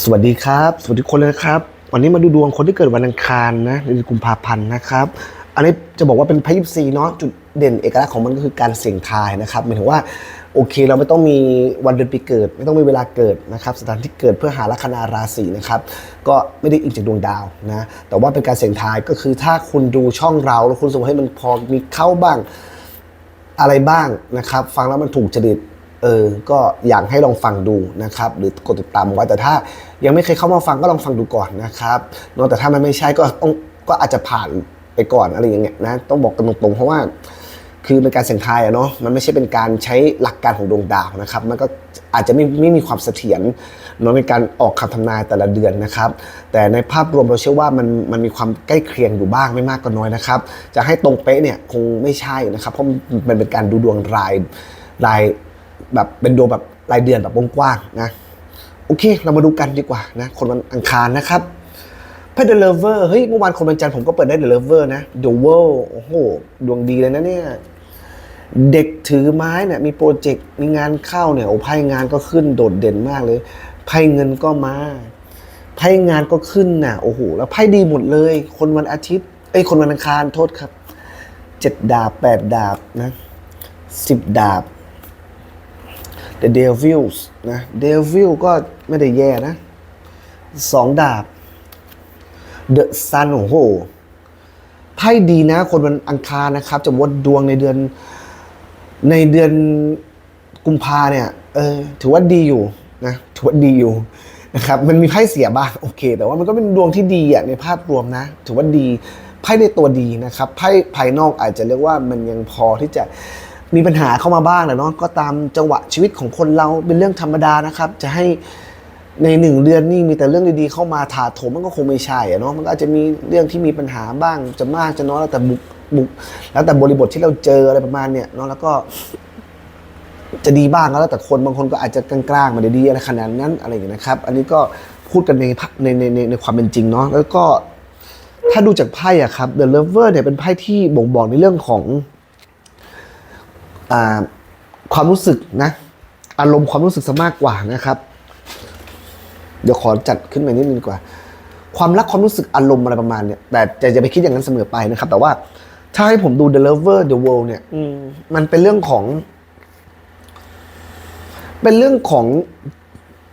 สวัสดีครับ สวัสดีคนเลยนะครับ วันนี้มาดูดวงคนที่เกิดวันอังคารนะในเดือนกุมภาพันธ์นะครับ อันนี้จะบอกว่าเป็นไพ่ยิปซีเนาะจุดเด่นเอกลักษณ์ของมันก็คือการเสี่ยงทายนะครับหมายถึงว่าโอเคเราไม่ต้องมีวันเดือนปีเกิด ไม่ต้องมีเวลาเกิดนะครับสถานที่เกิดเพื่อหาลัคนาราศีนะครับก็ไม่ได้อิงจากดวงดาวนะแต่ว่าเป็นการเสี่ยงทายก็คือถ้าคุณดูช่องเราแล้วคุณสมมติให้มันพอมีเข้าบ้างอะไรบ้างนะครับ ฟังแล้วมันถูกจริต เออ ก็อยากให้ลองฟังดูนะครับ หรือกดติดตามไว้ แต่ถ้ายังไม่เคยเข้ามาฟังก็ลองฟังดูก่อนนะครับเนอะแต่ถ้ามันไม่ใช่ก็ต้องก็อาจจะผ่านไปก่อนอะไรอย่างเงี้ยนะ ต้องบอกกันตรงๆ เพราะว่า คือเป็นการเสี่ยงทายอะเนาะ มันไม่ใช่เป็นการใช้หลักการของดวงดาวนะครับ มันก็อาจจะไม่ไม่มีความเสถียรเนาะในการออกคำทำนายแต่ละเดือนนะครับ แต่ในภาพรวมเราเชื่อว่ามันมันมีความใกล้เคียงอยู่บ้างไม่มากก็น้อยนะครับ จะให้ตรงเป๊ะเนี่ยคงไม่ใช่นะครับ เพราะมันเป็นการดูดวงรายราย แบบเป็นดวงแบบรายเดือนแบบกว้างๆนะโอเค เรามาดูกันดีกว่านะ คนวันอังคารนะครับพเดลเวอร์เฮ้ยเมื่อวานคนวันจันทร์ผมก็เปิดได้เดลเวอร์นะ The World โอ้โหดวงดีเลยนะเนี่ยเด็กถือไม้เนี่ยมีโปรเจกต์มีงานเข้าเนี่ยโอ้ไพ่งานก็ขึ้นโดดเด่นมากเลยไพ่เงินก็มาไพ่งานก็ขึ้นน่ะโอ้โหแล้วไพ่ดีหมดเลย คนวันอาทิตย์เอ้ยคนวันอังคารโทษครับเจ็ดดาบแปดดาบนะสิบดาบ The Devils นะ Devil ก็ไม่ได้แย่นะสองดาบเดอะซันโอ้โหไพ่ดีนะ คนวันอังคารนะครับ จะวัดดวงในเดือน ในเดือนกุมภาเนี่ย เออ ถือว่าดีอยู่นะถือว่าดีอยู่นะครับ มันมีไพ่เสียบ้างโอเค แต่ว่ามันก็เป็นดวงที่ดีอะในภาพรวมนะ ถือว่าดีไพ่ในตัวดีนะครับไพ่ภายนอกอาจจะเรียกว่ามันยังพอที่จะ มีปัญหาเข้ามาบ้างแหละเนาะก็ตามจังหวะชีวิตของคนเราเป็นเรื่องธรรมดานะครับ จะให้ในหนึ่งเดือนนี่มีแต่เรื่องดีๆเข้ามาถาโถมมันก็คงไม่ใช่อะเนาะมันก็อาจจะมีเรื่องที่มีปัญหาบ้าง จะมากจะน้อยแล้วแต่บุกบุกแล้วแต่บริบทที่เราเจออะไรประมาณเนี้ยเนาะแล้วก็ จะดีบ้างแล้วแต่คนบางคนก็อาจจะกลางๆมาดีอะไรขนาดนั้นอะไรอย่างเงี้นะครับ อันนี้ก็พูดกันในภาในในในในความเป็นจริงเนาะแล้วก็ถ้าดูจากไพ่อะครับ The Lover เนี่ยเป็นไพ่ที่บ่งบอกในเรื่องของ ความรู้สึกนะ อารมณ์ความรู้สึกซะมากกว่านะครับ เดี๋ยวขอจัดขึ้นมานิดนึงดีกว่า ความรักความรู้สึกอารมณ์อะไรประมาณเนี่ยแต่แต่จะไปคิดอย่างนั้นเสมอไปนะครับ แต่ว่าถ้าให้ผมดู The Lover The World เนี่ยอืมมันเป็นเรื่องของ เป็นเรื่องของ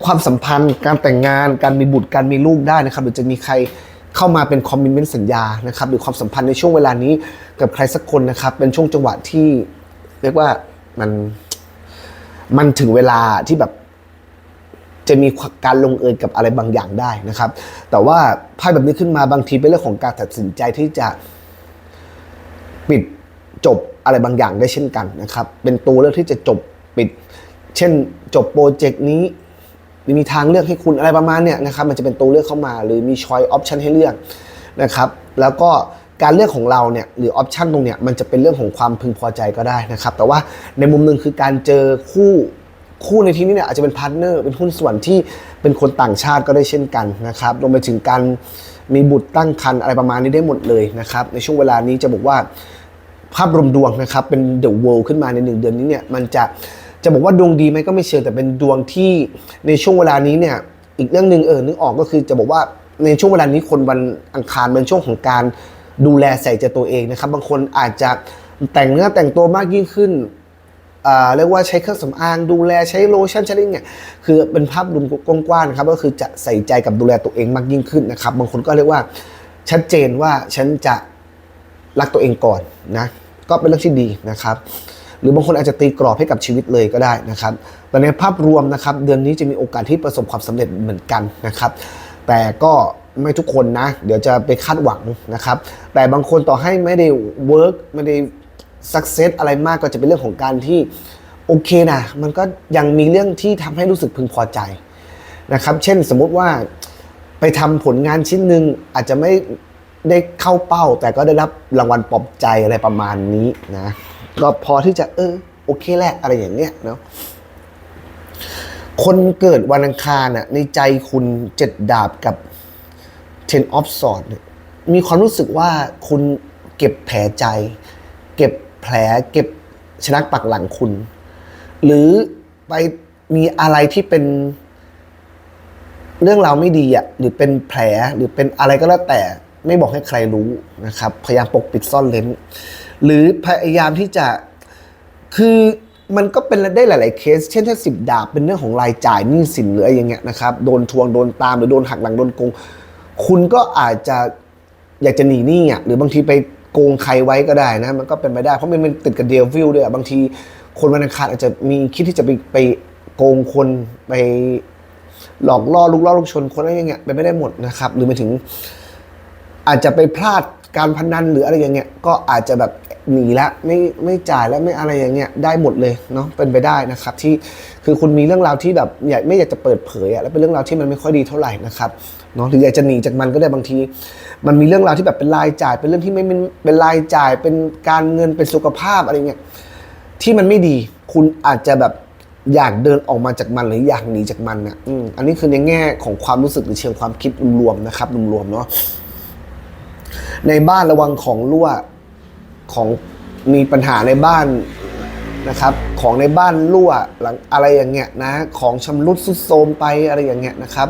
ความสัมพันธ์ การแต่งงาน การมีบุตรการมีลูกได้นะครับหรือจะมีใครเข้ามาเป็นคอมมิชเมนต์สัญญานะครับ หรือความสัมพันธ์ในช่วงเวลานี้กับใครสักคนนะครับ เป็นช่วงจังหวะที่ เรียกว่ามันมันถึงเวลาที่แบบ จะมีการลงเอยกับอะไรบางอย่างได้นะครับ แต่ว่าไพ่แบบนี้ขึ้นมาบางทีเป็นเรื่องของการตัดสินใจที่จะปิดจบอะไรบางอย่างได้เช่นกันนะครับ เป็นตัวเลือกที่จะจบปิด เช่นจบโปรเจกต์นี้มีทางเลือกให้คุณอะไรประมาณเนี้ยนะครับ มันจะเป็นตัวเลือกเข้ามา หรือมีช้อยออปชันให้เลือกนะครับ แล้วก็ การเลือกของเราเนี่ยหรือออปชันตรงเนี้ยมันจะเป็นเรื่องของความพึงพอใจก็ได้นะครับ แต่ว่าในมุมหนึ่งคือการเจอคู่คู่ในที่นี้เนี่ยอาจจะเป็นพาร์ทเนอร์เป็นหุ้นส่วนที่เป็นคนต่างชาติก็ได้เช่นกันนะครับรวมไปถึงการมีบุตรตั้งครรภ์อะไรประมาณนี้ได้หมดเลยนะครับ ในช่วงเวลานี้จะบอกว่าภาพรวมดวงนะครับ เป็น The World ขึ้นมาในหนึ่งเดือนนี้เนี่ยมันจะจะบอกว่าดวงดีไหมก็ไม่เชิงแต่เป็นดวงที่ในช่วงเวลานี้เนี่ยอีกเรื่องหนึ่งเออนึกออกก็คือจะบอกว่าในช่วงเวลานี้คนวันอังคารเป็นช่วงของการ ดูแลใส่ใจตัวเองนะครับ บางคนอาจจะแต่งเนื้อแต่งตัวมากยิ่งขึ้นเรียกว่าใช้เครื่องสำอางดูแลใช้โลชั่นใช้อะไรเนี่ยคือเป็นภาพรวมกว้างๆนะครับก็คือจะใส่ใจกับดูแลตัวเองมากยิ่งขึ้นนะครับ บางคนก็เรียกว่าชัดเจนว่าฉันจะรักตัวเองก่อนนะก็เป็นเรื่องที่ดีนะครับ หรือบางคนอาจจะตีกรอบให้กับชีวิตเลยก็ได้นะครับแต่ในภาพรวมนะครับ เดือนนี้จะมีโอกาสที่ประสบความสำเร็จเหมือนกันนะครับ แต่ก็ ไม่ทุกคนนะ เดี๋ยวจะไปคาดหวังนะครับ แต่บางคนต่อให้ไม่ได้เวิร์กไม่ได้สักเซสอะไรมากก็จะเป็นเรื่องของการที่โอเคนะมันก็ยังมีเรื่องที่ทำให้รู้สึกพึงพอใจนะครับ เช่นสมมุติว่าไปทำผลงานชิ้นหนึ่งอาจจะไม่ได้เข้าเป้า แต่ก็ได้รับรางวัลปลอบใจอะไรประมาณนี้นะก็พอที่จะเออโอเคแหละอะไรอย่างเนี้ยเนาะคนเกิดวันอังคารน่ะในใจคุณเจ็ดดาบกับ Ten of Swords มีความรู้สึกว่าคุณเก็บแผลใจ เก็บแผลเก็บชนักปักหลังคุณ หรือไปมีอะไรที่เป็นเรื่องราวไม่ดีอะหรือเป็นแผลหรือเป็นอะไรก็แล้วแต่ไม่บอกให้ใครรู้นะครับ พยายามปกปิดซ่อนเลนหรือพยายามที่จะคือมันก็เป็นได้หลาย ๆ เคส เช่นถ้าสิบดาบเป็นเรื่องของรายจ่ายหนี้สินหรืออะไรอย่างเงี้ยนะครับ โดนทวง โดนตาม หรือโดนหักหลัง โดนโกง คุณก็อาจจะอยากจะหนีหนี้อะหรือบางทีไปโกงใครไว้ก็ได้นะ มันก็เป็นไปได้ เพราะมันเป็นติดกับเดวิลด้วยอะบางทีคนวันอังคารอาจจะมีคิดที่จะไปไปโกงคนไปหลอกล่อลูกล่อลูกชนคนอะไรอย่างเงี้ยเป็นไม่ได้หมดนะครับ หรือไปถึง อาจจะไปพลาดการพนันหรืออะไรอย่างเงี้ยก็อาจจะแบบหนีละไม่ไม่จ่ายแล้วไม่อะไรอย่างเงี้ยได้หมดเลยเนาะเป็นไปได้นะครับ ที่คือคุณมีเรื่องราวที่แบบอยากไม่อยากจะเปิดเผยอะแล้วเป็นเรื่องราวที่มันไม่ค่อยดีเท่าไหร่นะครับ เนาะหรืออยากจะหนีจากมันก็ได้บางที มันมีเรื่องราวที่แบบเป็นรายจ่าย เป็นเรื่องที่ไม่เป็นเป็นรายจ่ายเป็นการเงินเป็นสุขภาพอะไรเงี้ยที่มันไม่ดี คุณอาจจะแบบอยากเดินออกมาจากมันหรืออยากหนีจากมันนะอืมอันนี้คือในแง่ของความรู้สึกหรือเชิงความคิดรวมๆนะครับรวมๆเนาะในบ้านระวังของรั่วของมีปัญหาในบ้านนะครับ ของในบ้านรั่วหลังอะไรอย่างเงี้ยนะ ของชำรุดทรุดโทรมไปอะไรอย่างเงี้ยนะครับ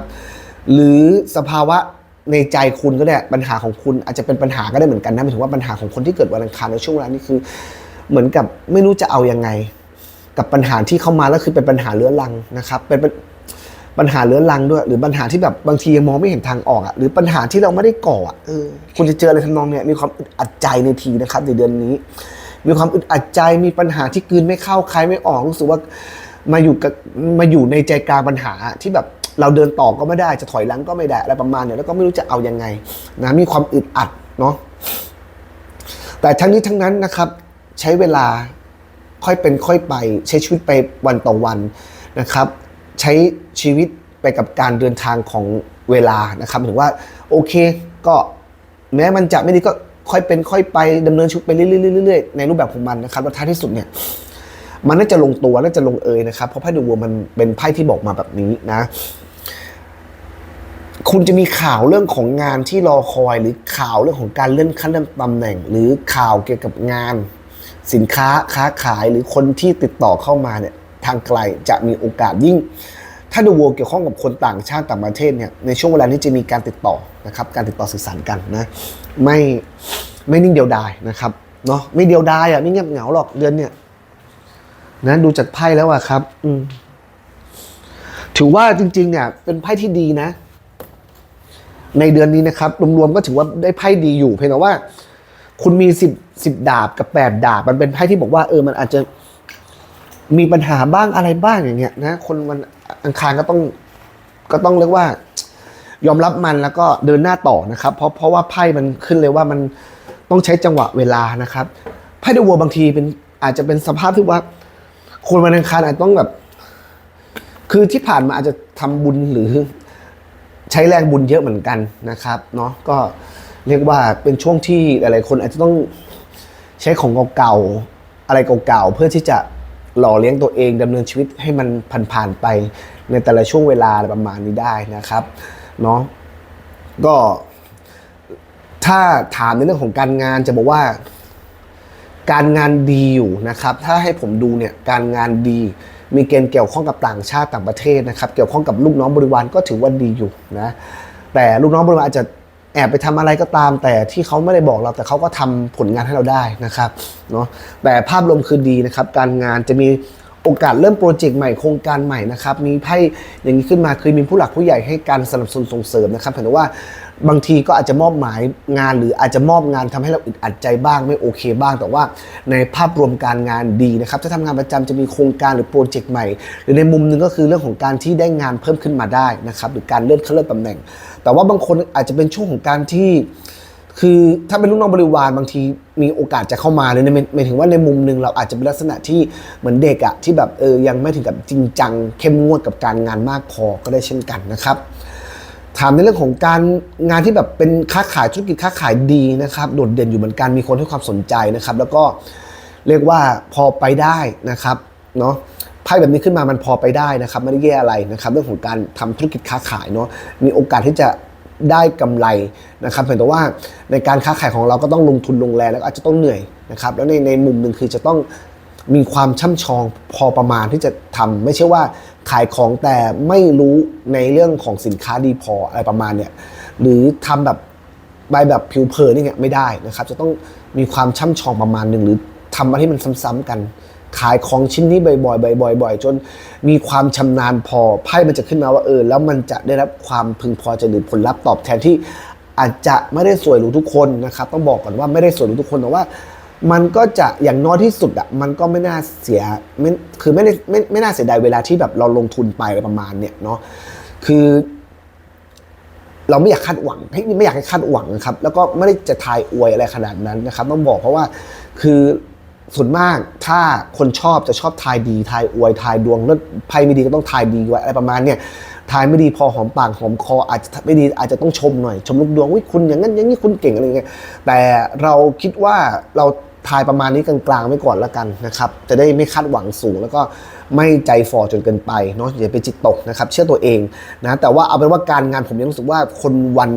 หรือสภาวะในใจคุณก็ได้ปัญหาของคุณอาจจะเป็นปัญหาก็ได้เหมือนกันนะหมายถึงว่าปัญหาของคนที่เกิดวันอังคารในช่วงเวลานี้คือ เหมือนกับไม่รู้จะเอายังไง กับปัญหาที่เข้ามาแล้วคือเป็นปัญหาเรื้อรังนะครับเป็นปัญหาเรื้อรังด้วย หรือปัญหาที่แบบบางทียังมองไม่เห็นทางออกอะหรือปัญหาที่เราไม่ได้ก่ออะเออคุณจะเจออะไรทำนองเนี้ยมีความอึดอัดใจในทีนะครับในเดือนนี้ มีความอึดอัดใจมีปัญหาที่กืนไม่เข้าใครไม่ออกรู้สึกว่ามาอยู่กับมาอยู่ในใจกลางปัญหาที่แบบ เราเดินต่อก็ไม่ได้จะถอยหลังก็ไม่ได้อะไรประมาณเนี้ยแล้วก็ไม่รู้จะเอายังไงนะมีความอึดอัดเนาะแต่ทั้งนี้ทั้งนั้นนะครับใช้เวลาค่อยเป็นค่อยไป ใช้ชีวิตไปวันต่อวันนะครับ ใช้ชีวิตไปกับการเดินทางของเวลานะครับถือว่าโอเคก็แม้มันจะไม่ดีก็ค่อยเป็นค่อยไปดำเนินชีวิตไปเรื่อยๆเรื่อยๆในรูปแบบของมันนะครับแล้วท้ายที่สุดเนี่ยมันน่าจะลงตัวน่าจะลงเอยนะครับเพราะไพ่ดูวัวมันเป็นไพ่ที่บอกมาแบบนี้นะ คุณจะมีข่าวเรื่องของงานที่รอคอย หรือข่าวเรื่องของการเลื่อนขั้นเลื่อนตำแหน่ง หรือข่าวเกี่ยวกับงาน สินค้าค้าขายหรือคนที่ติดต่อเข้ามาเนี่ยทางไกลจะมีโอกาสยิ่ง ถ้าดูวัวเกี่ยวข้องกับคนต่างชาติต่างประเทศเนี่ยในช่วงเวลานี้จะมีการติดต่อนะครับการติดต่อสื่อสารกันนะไม่ไม่นิ่งเดียวดายนะครับเนาะไม่เดียวดายอะไม่เงียบเหงาหรอกเดือนเนี่ยนะดูจากไพ่แล้วอะครับ อืมถือว่าจริง ๆ เนี่ย เป็นไพ่ที่ดีนะ ในเดือนนี้นะครับรวมๆก็ถือว่าได้ไพ่ดีอยู่ เพียงแต่ว่า คุณมีสิบสิบดาบกับแปดดาบ มันเป็นไพ่ที่บอกว่าเออมันอาจจะมีปัญหาบ้างอะไรบ้างอย่างเงี้ยนะคนวันอังคารก็ต้องก็ต้องเรียกว่า ยอมรับมันแล้วก็เดินหน้าต่อนะครับ เพราะเพราะว่าไพ่มันขึ้นเลยว่ามันต้องใช้จังหวะเวลานะครับไพ่เดอะวัวบางทีเป็นอาจจะเป็นสภาพที่ว่า คนวันอังคารอาจจะต้องแบบ คือที่ผ่านมาอาจจะทำบุญหรือ ใช้แรงบุญเยอะเหมือนกันนะครับเนาะก็เรียกว่าเป็นช่วงที่หลายๆคนอาจจะต้องใช้ของเก่าๆอะไรเก่าๆเพื่อที่จะหล่อเลี้ยงตัวเองดำเนินชีวิตให้มันผ่านๆไปในแต่ละช่วงเวลาอะไรประมาณนี้ได้นะครับเนาะก็ถ้าถามในเรื่องของการงานจะบอกว่า การงานดีอยู่นะครับ ถ้าให้ผมดูเนี่ยการงานดี มีเกณฑ์เกี่ยวข้องกับต่างชาติต่างประเทศนะครับเกี่ยวข้องกับลูกน้องบริวารก็ถือว่าดีอยู่นะแต่ลูกน้องบริวารอาจจะแอบไปทำอะไรก็ตาม แต่ที่เขาไม่ได้บอกเราแต่เขาก็ทำผลงานให้เราได้นะครับเนาะแต่ภาพรวมคือดีนะครับ การงานจะมีโอกาสเริ่มโปรเจกต์ใหม่โครงการใหม่นะครับมีไพ่อย่างนี้ขึ้นมาคือมีผู้หลักผู้ใหญ่ให้การสนับสนุนส่งเสริมนะครับเห็นว่า บางทีก็อาจจะมอบหมายงานหรืออาจจะมอบงานทำให้เราอึดอัดใจบ้างไม่โอเคบ้าง แต่ว่าในภาพรวมการงานดีนะครับถ้าทำงานประจำจะมีโครงการหรือโปรเจกต์ใหม่ หรือในมุมหนึ่งก็คือเรื่องของการที่ได้งานเพิ่มขึ้นมาได้นะครับหรือการเลื่อนขั้นเลื่อนตำแหน่ง แต่ว่าบางคนอาจจะเป็นช่วงของการที่คือถ้าเป็นลูกน้องบริวารบางทีมีโอกาสจะเข้ามาเลยนะหมายถึงว่าในมุมหนึ่งเราอาจจะเป็นลักษณะที่เหมือนเด็กอะที่แบบเออยังไม่ถึงกับจริงจังเข้มงวดกับการงานมากพอก็ได้เช่นกันนะครับ ถามในเรื่องของการงานที่แบบเป็นค้าขายธุรกิจค้าขายดีนะครับ โดดเด่นอยู่เหมือนกันมีคนให้ความสนใจนะครับ แล้วก็เรียกว่าพอไปได้นะครับเนาะไพ่แบบนี้ขึ้นมามันพอไปได้นะครับไม่ได้แย่อะไรนะครับ เรื่องของการทำธุรกิจค้าขายเนาะมีโอกาสที่จะได้กำไรนะครับเพียงแต่ว่าในการค้าขายของเราก็ต้องลงทุนลงแรงแล้วอาจจะต้องเหนื่อยนะครับ แล้วในในมุมหนึ่งคือจะต้องมีความช่ำชองพอประมาณที่จะทำไม่ใช่ว่า ขายของแต่ไม่รู้ในเรื่องของสินค้าดีพออะไรประมาณเนี่ยหรือทำแบบใบแบบผิวเผินนี่ไงไม่ได้นะครับ จะต้องมีความช่ำชองประมาณหนึ่งหรือทำอะไรที่มันซ้ำๆกัน ขายของชิ้นนี้บ่อยๆบ่อยๆบ่อยๆจนมีความชำนาญพอไพ่มันจะขึ้นมาว่าเออ แล้วมันจะได้รับความพึงพอใจหรือผลลัพธ์ตอบแทนที่อาจจะไม่ได้สวยหรูทุกคนนะครับ ต้องบอกก่อนว่าไม่ได้สวยหรูทุกคนแต่ว่า มันก็จะอย่างน้อยที่สุดอะมันก็ไม่น่าเสียไม่คือไม่ได้ไม่ไม่น่าเสียดายเวลาที่แบบเราลงทุนไปอะไรประมาณเนี่ยเนาะคือ เราไม่อยากคาดหวังให้ไม่อยากให้คาดหวังนะครับ แล้วก็ไม่ได้จะทายอวยอะไรขนาดนั้นนะครับ ต้องบอกเพราะว่าคือส่วนมากถ้าคนชอบจะชอบทายดีทายอวยทายดวงแล้วไพ่ไม่ดีก็ต้องทายดีไว้อะไรประมาณเนี่ยทายไม่ดีพอหอมปากหอมคออาจจะไม่ดีอาจจะต้องชมหน่อย ชมลูกดวงวิคุณอย่างนั้นอย่างนี้คุณเก่งอะไรเงี้ยแต่เราคิดว่าเรา ทายประมาณนี้กลางๆไว้ก่อนแล้วกันนะครับจะได้ไม่คาดหวังสูง แล้วก็ไม่ใจฟอจนเกินไปเนาะอย่าไปจิตตกนะครับเชื่อตัวเองนะแต่ว่าเอาเป็นว่าการงานผมยังรู้สึกว่าคนวัน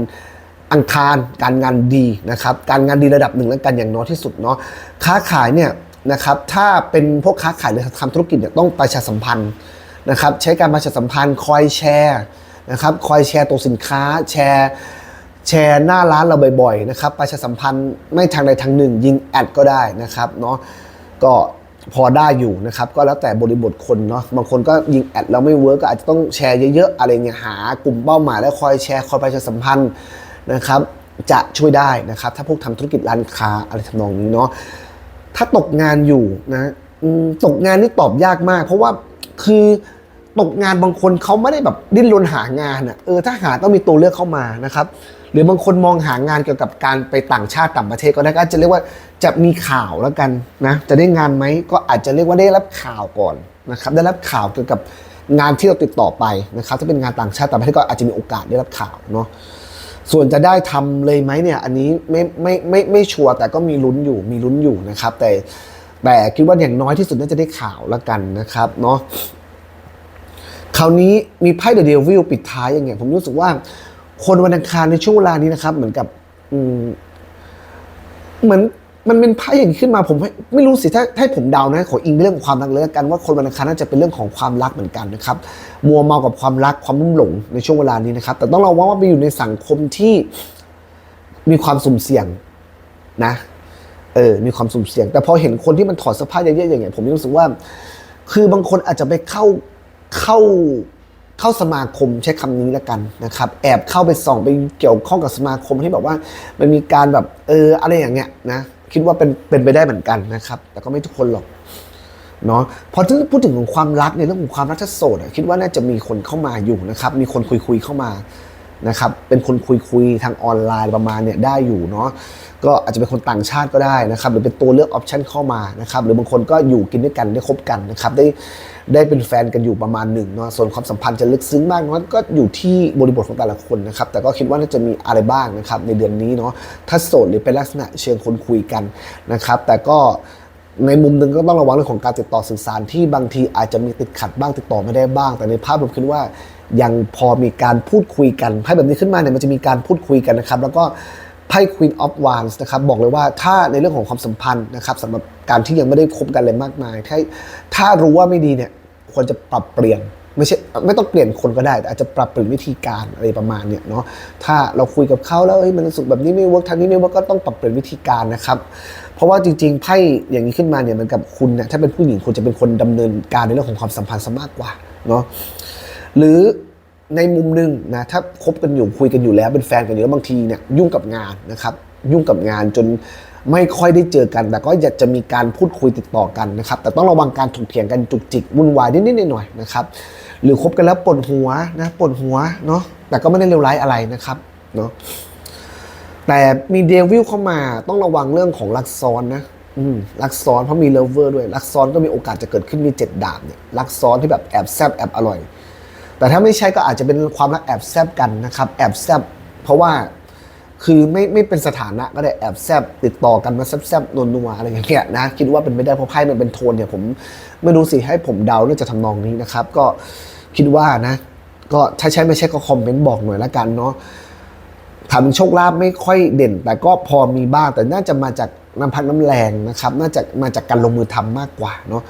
อังคารการงานดีนะครับการงานดีระดับหนึ่งแล้วกันอย่างน้อยที่สุดเนาะค้าขายเนี่ยนะครับถ้าเป็นพวกค้าขายหรือทำธุรกิจเนี่ยต้องประชาสัมพันธ์นะครับใช้การประชาสัมพันธ์คอยแชร์นะครับคอยแชร์ตัวสินค้าแชร์ แชร์หน้าร้านเราบ่อยๆนะครับประชาสัมพันธ์ไม่ทางใดทางหนึ่ง ยิงแอดก็ได้นะครับเนาะก็พอได้อยู่นะครับก็แล้วแต่บริบทคนเนาะบางคนก็ยิงแอดแล้วไม่เวิร์กก็อาจจะต้องแชร์เยอะๆอะไรเงี้ยหากลุ่มเป้าหมายแล้วคอยแชร์คอยประชาสัมพันธ์นะครับ จะช่วยได้นะครับ ถ้าพวกทำธุรกิจร้านค้าอะไรทำนองนี้เนาะถ้าตกงานอยู่นะตกงานนี่ตอบยากมาก เพราะว่าคือ ตกงานบางคนเขาไม่ได้แบบดิ้นรนหางานอะเออถ้าหาต้องมีตัวเลือกเข้ามานะครับหรือบางคนมองหางานเกี่ยวกับการไปต่างชาติต่างประเทศก็ได้ก็จะเรียกว่าจะมีข่าวแล้วกันนะจะได้งานไหมก็อาจจะเรียกว่าได้รับข่าวก่อนนะครับได้รับข่าวเกี่ยวกับงานที่เราติดต่อไปนะครับถ้าเป็นงานต่างชาติต่างประเทศก็อาจจะมีโอกาสได้รับข่าวเนาะส่วนจะได้ทำเลยไหมเนี่ยอันนี้ไม่ไม่ไม่ไม่ชัวร์แต่ก็มีลุ้นอยู่มีลุ้นอยู่นะครับ แต่แต่คิดว่าอย่างน้อยที่สุดน่าจะได้ข่าวแล้วกันนะครับเนาะ ราวนี้มีไพ่เดอะเดวิลปิดท้ายอย่างเงี้ยผมรู้สึกว่า คนวันอังคารในช่วงเวลานี้นะครับ เหมือนกับอืเหมือนมันเป็นไพ่อย่างขึ้นมาผมไม่รู้สิถ้าให้ผมเดานะขออิงเรื่องความรักเลยกันว่าคนวันอังคารน่าจะเป็นเรื่องของความรักเหมือนกันนะครับมัวเมากับความรักความรุ่มหลงในช่วงเวลานี้นะครับ แต่ต้องระวังว่าไปอยู่ในสังคมที่มีความสุ่มเสี่ยงนะเออมีความสุ่มเสี่ยง แต่พอเห็นคนที่มันถอดเสื้อผ้าเยอะๆอย่างเงี้ยผมรู้สึกว่า คือบางคนอาจจะไปเข้า เข้าเข้าสมาคมใช้คำนี้แล้วกันนะครับ แอบเข้าไปส่องไปเกี่ยวข้องกับสมาคมที่แบบว่า มันมีการแบบเอออะไรอย่างเงี้ยนะคิดว่าเป็นเป็นไปได้เหมือนกันนะครับ แต่ก็ไม่ทุกคนหรอกเนาะพอถึงพูดถึงของความรักในเรื่องของความรักถ้าโสดคิดว่าน่าจะมีคนเข้ามาอยู่นะครับ มีคนคุยคุยเข้ามานะครับ เป็นคนคุยคุยทางออนไลน์ประมาณเนี่ยได้อยู่เนาะก็อาจจะเป็นคนต่างชาติก็ได้นะครับ หรือเป็นตัวเลือกออปชันเข้ามานะครับ หรือบางคนก็อยู่กินด้วยกันได้คบกันนะครับ ได้ ได้เป็นแฟนกันอยู่ประมาณหนึ่งเนาะส่วนความสัมพันธ์จะลึกซึ้งมากน้อยก็อยู่ที่บริบทของแต่ละคนนะครับ แต่ก็คิดว่าน่าจะมีอะไรบ้างนะครับ ในเดือนนี้เนาะถ้าโสดหรือเป็นลักษณะเชิงคนคุยกันนะครับ แต่ก็ในมุมหนึ่งก็ต้องระวังเรื่องของการติดต่อสื่อสารที่บางทีอาจจะมีติดขัดบ้างติดต่อไม่ได้บ้าง แต่ในภาพผมคิดว่ายังพอมีการพูดคุยกันไพ่แบบนี้ขึ้นมาเนี่ยมันจะมีการพูดคุยกันนะครับ แล้วก็ไพ่ Queen of Wands นะครับบอกเลยว่าถ้าในเรื่องของความสัมพันธ์นะครับสำหรับ การที่ยังไม่ได้คบกันเลยมากมาย ถ้าถ้ารู้ว่าไม่ดีเนี่ยควรจะปรับเปลี่ยนไม่ใช่ไม่ต้องเปลี่ยนคนก็ได้ แต่อาจจะปรับเปลี่ยนวิธีการอะไรประมาณเนี่ยเนาะถ้าเราคุยกับเขาแล้วเอ้ยมันรู้สึกแบบนี้ไม่เวิร์กทางนี้ไม่เวิร์กก็ต้องปรับเปลี่ยนวิธีการนะครับ เพราะว่าจริงๆไพ่อย่างนี้ขึ้นมาเนี่ยมันกับคุณเนี่ยถ้าเป็นผู้หญิงคุณจะเป็นคนดำเนินการในเรื่องของความสัมพันธ์ซะมากกว่าเนาะหรือในมุมหนึ่งนะถ้าคบกันอยู่คุยกันอยู่แล้วเป็นแฟนกันอยู่แล้วบางทีเนี่ยยุ่งกับงานนะครับ ยุ่งกับงานจน ไม่ค่อยได้เจอกัน แต่ก็อยากจะมีการพูดคุยติดต่อกันนะครับ แต่ต้องระวังการถกเถียงกันจุกจิกวุ่นวายนิดๆหน่อยๆนะครับ หรือคบกันแล้วปวดหัวนะปวดหัวเนาะ แต่ก็ไม่ได้เลวร้ายอะไรนะครับเนาะ แต่มีเดวิลเข้ามาต้องระวังเรื่องของลักซ้อนนะอืมลักซ้อนเพราะมีเลเวอร์ด้วยลักซ้อนก็มีโอกาสจะเกิดขึ้นมีเจ็ดดาบเนี่ยลักซ้อนที่แบบแอบแซบแอบอร่อย แต่ถ้าไม่ใช่ก็อาจจะเป็นความรักแอบแซบกันนะครับ แอบแซบเพราะว่า คือไม่ไม่เป็นสถานะก็ได้แอบแซบติดต่อกันมาแซบแซบนัวนัวอะไรอย่างเงี้ยนะคิดว่าเป็นไม่ได้เพราะไพ่มันเป็นโทนเนี่ยผมไม่รู้สิให้ผมเดาน่าจะทำนองนี้นะครับ ก็คิดว่านะ ก็ถ้าใช่ไม่ใช่ก็คอมเมนต์บอกหน่อยละกันเนาะถามโชคลาภไม่ค่อยเด่น แต่ก็พอมีบ้างแต่น่าจะมาจากน้ำพักน้ำแรงนะครับ น่าจะมาจากการลงมือทำมากกว่าเนาะ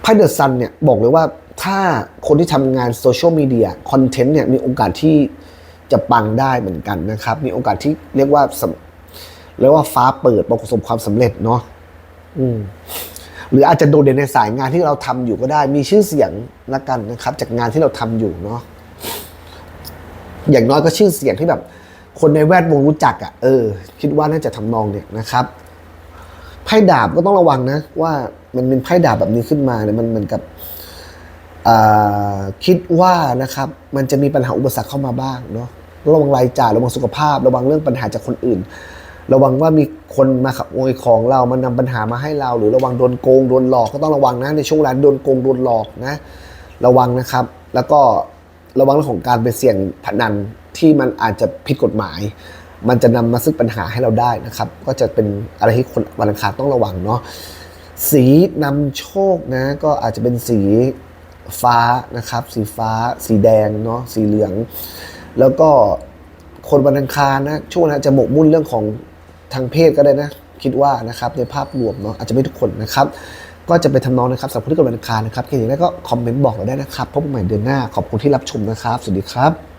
ไพ่เดอะซันเนี่ยบอกเลยว่าถ้าคนที่ทำงานโซเชียลมีเดียคอนเทนต์เนี่ยมีโอกาสที่ จะปังได้เหมือนกันนะครับ มีโอกาสที่เรียกว่าสำเรียกว่าฟ้าเปิดประสบความสำเร็จเนาะอืมหรืออาจจะโดดเด่นในสายงานที่เราทำอยู่ก็ได้ มีชื่อเสียงละกันนะครับ จากงานที่เราทำอยู่เนาะอย่างน้อยก็ชื่อเสียงที่แบบ คนในแวดวงรู้จักอะ่ะเออ คิดว่าน่าจะทำนองเนี่ยนะครับไพ่ดาบก็ต้องระวังนะ ว่ามันเป็นไพ่ดาบแบบนี้ขึ้นมาเนี่ยมันเหมือนกับอ่าคิดว่านะครับ มันจะมีปัญหาอุปสรรคเข้ามาบ้างเนาะ ระวังรายจ่ายระวังสุขภาพ ระวังเรื่องปัญหาจากคนอื่น ระวังว่ามีคนมาขับโวยของเรามันนำปัญหามาให้เรา หรือระวังโดนโกงโดนหลอกก็ต้องระวังนะในช่วงเวลาโดนโกงโดนหลอกนะระวังนะครับ แล้วก็ระวังเรื่องของการไปเสี่ยงพนันที่มันอาจจะผิดกฎหมาย มันจะนำมาซึ่งปัญหาให้เราได้นะครับ ก็จะเป็นอะไรที่คนวันอังคารต้องระวังเนาะสีนำโชคนะก็อาจจะเป็นสีฟ้านะครับ สีฟ้า สีแดงเนาะสีเหลือง แล้วก็คนวันอังคารนะช่วงนั้นจะหมกมุ่นเรื่องของทางเพศก็ได้นะ คิดว่านะครับในภาพรวมเนาะอาจจะไม่ทุกคนนะครับ ก็จะไปทำนองนะครับสำหรับคนที่เกิดวันอังคารนะครับครอยางได้ก็คอมเมนต์บอกเราได้นะครับพบกันใหม่เดือนหน้าขอบคุณที่รับชมนะครับ สวัสดีครับ